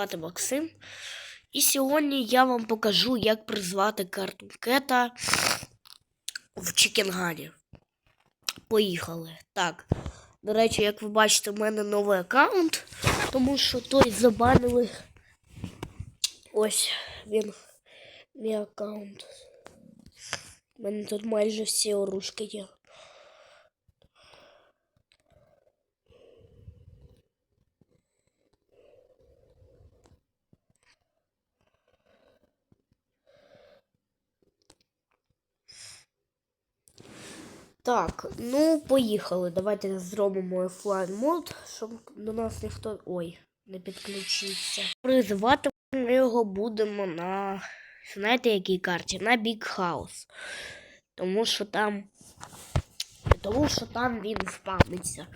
звати Максим. І сьогодні я вам покажу, як призвати карту Кета в Чікенгані. Поїхали. Так. До речі, як ви бачите, в мене новий аккаунт, тому що той забанили. Ось він. Мій аккаунт. У мене тут майже всі оружки є. Так, ну поїхали. Давайте зробимо офлайн мод, щоб до нас ніхто. Ой, не підключився. Призивати ми його будемо на. Знаєте, якій карті? На Big House. Тому що там. Тому що там він спавниться.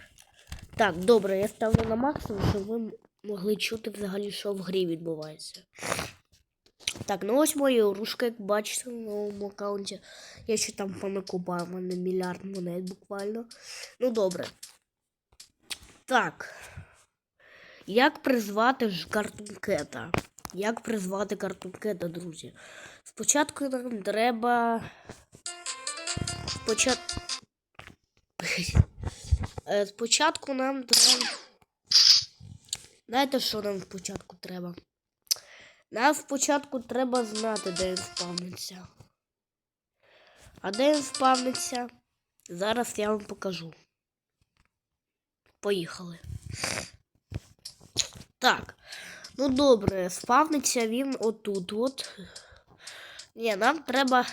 Так, добре, я ставлю на максимум, щоб ви могли чути взагалі, що в грі відбувається. Так, ну ось мої оружка, як бачите, на новому аккаунті. Я ще там понакупав, у мене мільярд монет буквально. Ну добре. Так. Як призвати ж картункета? Як призвати картункета, друзі? Спочатку нам треба. Спочатку. Е, Спочатку нам треба. Знаєте, що нам спочатку треба? Нам спочатку треба знати, де він спавниться. А де він спавниться? Зараз я вам покажу. Поїхали. Так. Ну добре, спавниться він отут. От. Ні, нам треба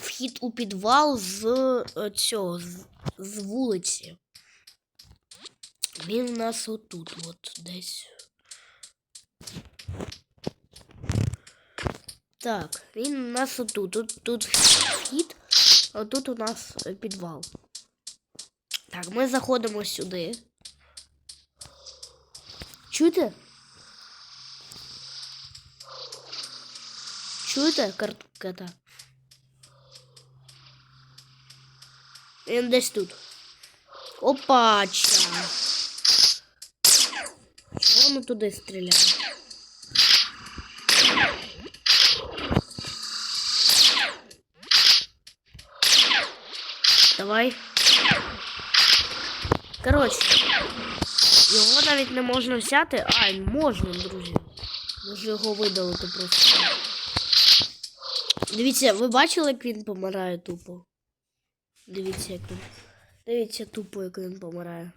вхід у підвал з е, цього, з, з вулиці. Він у нас отут, от десь. Так, він у нас отут. Тут, тут вхід, а тут у нас підвал. Так, ми заходимо сюди. Чуєте? Чуєте картка? Він десь тут. Опача. Чого ми туди стріляємо? Давай. Коротше, його навіть не можна взяти. А, можна, друзі. Може його видалити просто. Дивіться, ви бачили, як він помирає тупо? Дивіться, як він. Дивіться тупо, як він помирає.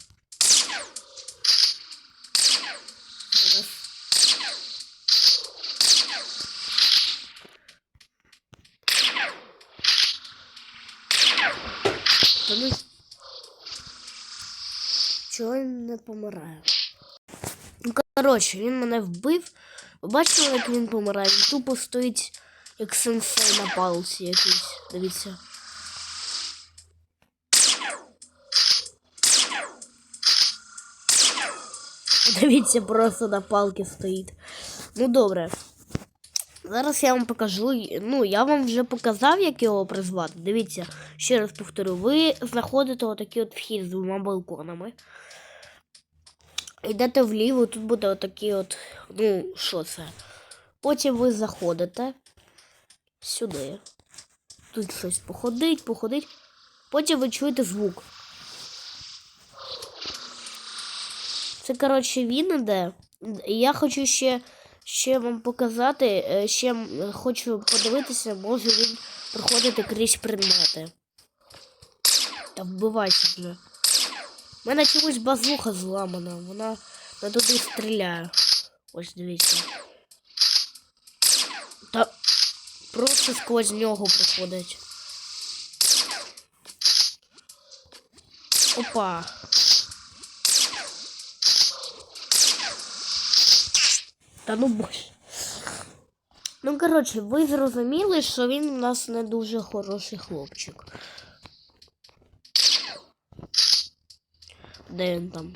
Та ну... Чого він не помирає? Ну, коротше, він мене вбив. Ви бачили, як він помирає? Він тупо стоїть, як сенсей на палці якийсь. Дивіться. Дивіться, просто на палці стоїть. Ну добре. Зараз я вам покажу. Ну, я вам вже показав, як його призвати. Дивіться, ще раз повторю, ви знаходите отакий от вхід з двома балконами. Йдете вліво, тут буде отакий от. Ну, що це? Потім ви заходите сюди. Тут щось походить, походить. Потім ви чуєте звук. Це, коротше, він іде. Я хочу ще ще вам показати, е, ще хочу подивитися, може він проходити крізь предмети. Та вбивайся вже. У мене чомусь базуха зламана, вона не туди стріляє. Ось дивіться. Та просто сквозь нього проходить. Опа. Та ну боже. Ну, коротше, ви зрозуміли, що він у нас не дуже хороший хлопчик. Де він там?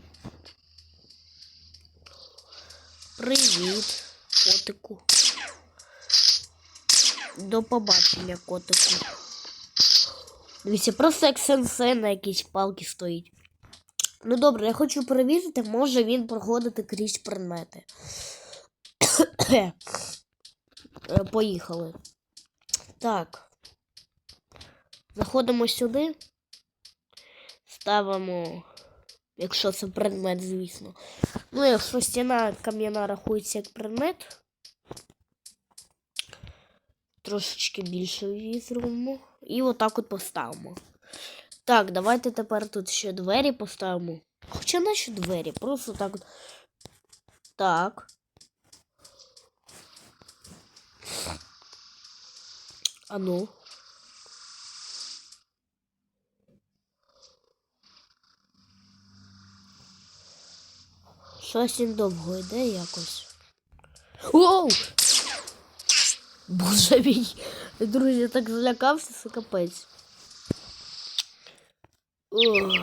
Привіт, котику. До побачення, котику. Дивіться, просто як сенсей на якійсь палці стоїть. Ну добре, я хочу перевірити, може він проходити крізь предмети. Поїхали. Так. Заходимо сюди. Ставимо, якщо це предмет, звісно. Ну, якщо стіна кам'яна рахується як предмет. Трошечки більше її зробимо. І отак от поставимо. Так, давайте тепер тут ще двері поставимо. Хоча наші двері, просто так. Так. А ну. Щось він довго йде якось. Оу! Боже мій! Друзі, я так злякався, це капець. Ох,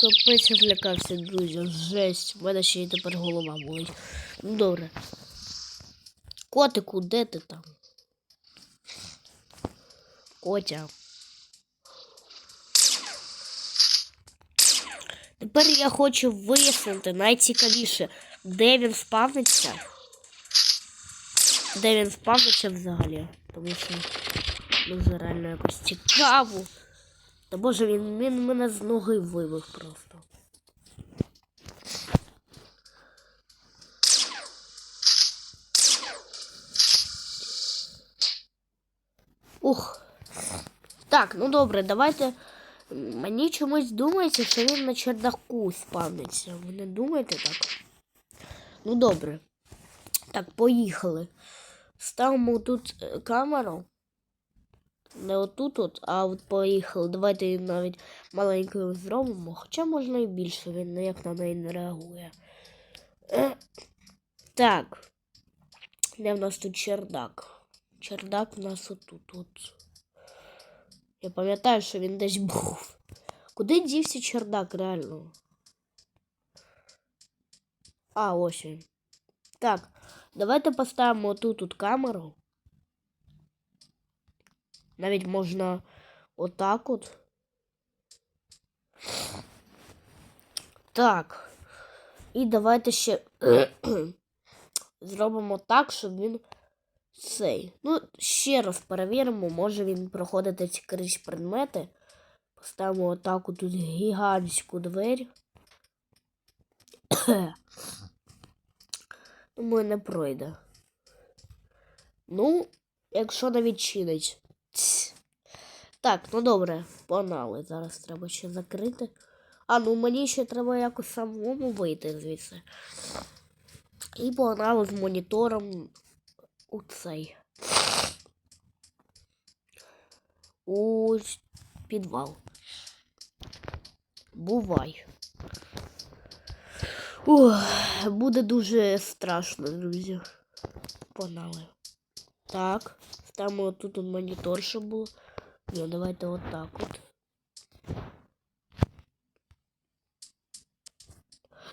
капець я злякався, друзі. Жесть. У мене ще й тепер голова болить. Ну добре. Котику, де ти там? Котя. Тепер я хочу вияснити найцікавіше, де він спавниться. Де він спавниться взагалі. Тому що дуже реально якось цікаво. Та боже, він, він мене з ноги вибив просто. Ух. Так, ну добре, давайте. Мені чомусь думається, що він на чердаку спавниться. Ви не думаєте так? Ну добре. Так, поїхали. Ставимо тут е, камеру. Не отут, от, а от поїхали. Давайте її навіть маленькою зробимо. Хоча можна і більше, він ніяк на неї не реагує. Е, Так. Де в нас тут чердак? Чердак у нас отут. От. Я пам'ятаю, що він десь був. Куди дівся чердак, реально? А, ось він. Так, давайте поставимо тут тут камеру. Навіть можна отак от. Так. І давайте ще зробимо так, щоб він цей. Ну, ще раз перевіримо, може він проходити крізь предмети. Поставимо отак от тут гігантську двері. Думаю, не пройде. Ну, якщо не відчинить. Так, ну добре, погнали. Зараз треба ще закрити. А, ну мені ще треба якось самому вийти звідси. І погнали з монітором у цей. У підвал. Бувай. Ух, буде дуже страшно, друзі. Погнали. Так, ставимо тут от монітор, щоб було. Ні, давайте отак от.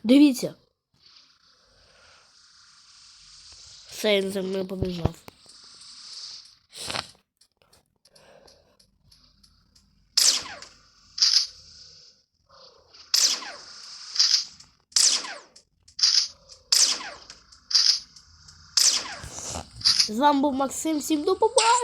Дивіться. Все, він за мною побіжав. З вами був Максим. Всім до побачення!